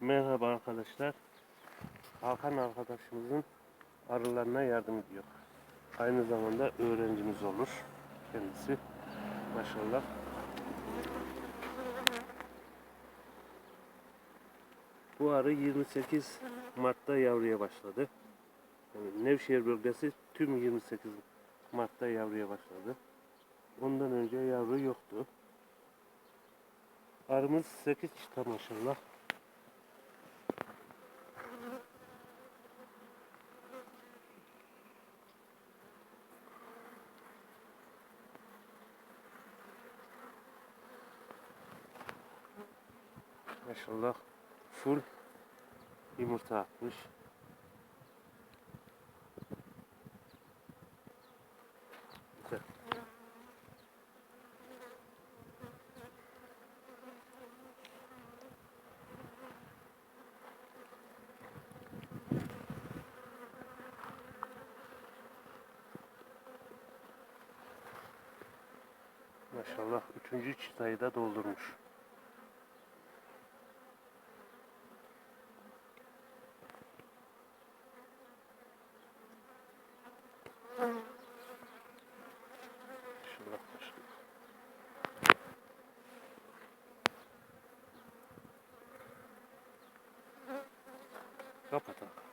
Merhaba arkadaşlar. Hakan arkadaşımızın arılarına yardım ediyor. Aynı zamanda öğrencimiz olur kendisi. Maşallah. Bu arı 28 Mart'ta yavruya başladı. Yani Nevşehir bölgesi tüm 28 Mart'ta yavruya başladı. Ondan önce yavru yoktu. Arımız 8 çıta maşallah. Maşallah full yumurta atmış. Maşallah üçüncü çıtayı da doldurmuş. Капа так.